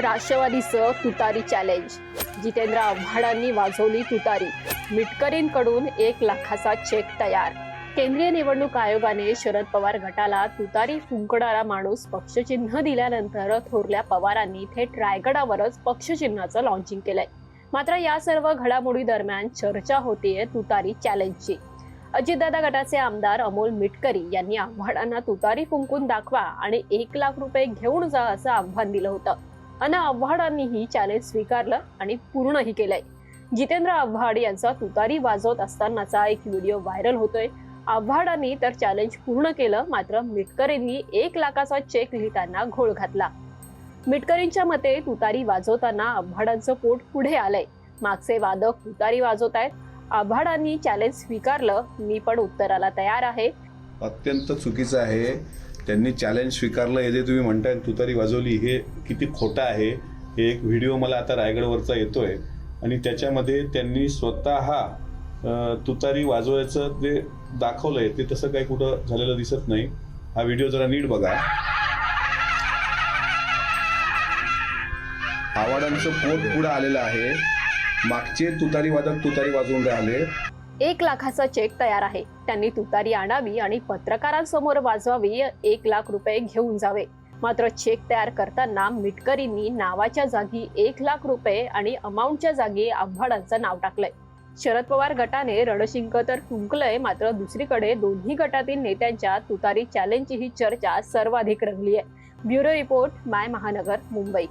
राष्ट्रवादीचं तुतारी चॅलेंज जितेंद्र आव्हाडांनी वाजवली तुतारी. मिटकरींकडून एक लाखाचा चेक तयार. केंद्रीय निवडणूक आयोगाने शरद पवार गटाला तुतारी फुंकणारा माणूस पक्षचिन्ह दिल्यानंतर थोरल्या पवारांनी थेट रायगडावरच पक्षचिन्हाचं लॉन्चिंग केलंय. मात्र या सर्व घडामोडी दरम्यान चर्चा होतीये तुतारी चॅलेंजची अजितदादा गटाचे आमदार अमोल मिटकरी यांनी आव्हाडांना तुतारी फुंकून दाखवा आणि एक लाख रुपये घेऊन जा असं आव्हान दिलं होतं. अन आव्हाडांनीही चॅलेंज स्वीकारलं आणि पूर्णही केलंय. जितेंद्र आव्हाड यांचा तुतारी वाजवत असतानाचा एक व्हिडिओ व्हायरल होतोय. आव्हाडांनी तर चॅलेंज पूर्ण केलं मात्र मिटकरींनी एक लाखाचा चेक लिहिताना घोळ घातला. मिटकरींच्या मते तुतारी वाजवताना आव्हाडांचं पोट पुढे आलंय. मागचे वादक तुतारी वाजवत आहेत आव्हाडांनी चॅलेंज स्वीकारलं मी पण उत्तराला तयार आहे. अत्यंत चुकीचं आहे. त्यांनी चॅलेंज स्वीकारलं. हे जे तुम्ही म्हणताय तुतारी वाजवली हे किती खोटं आहे हे एक व्हिडिओ मला आता रायगडवरचा येतोय. आणि त्याच्यामध्ये त्यांनी स्वतः तुतारी वाजवायचं जे दाखवलंय ते तसं काही कुठं झालेलं दिसत नाही. हा व्हिडिओ जरा नीट बघा. आवाडांचं पोट पुढं आलेलं आहे. मागचे तुतारी वादक तुतारी वाजवून राहिले. एक लाखाचा चेक तयार आहे. त्यांनी तुतारी आणावी आणि पत्रकारांसमोर वाजवावी एक लाख रुपये घेऊन जावे. मात्र चेक तयार करताना मिटकरींनी नावाच्या जागी एक लाख रुपये आणि अमाऊंटच्या जागी आव्हाडांचं नाव टाकलंय. शरद पवार गटाने रणशिंक तर फुंकलंय मात्र दुसरीकडे दोन्ही गटातील नेत्यांच्या तुतारी चॅलेंजची ही चर्चा सर्वाधिक रंगली आहे ब्युरो रिपोर्ट माय महानगर मुंबई.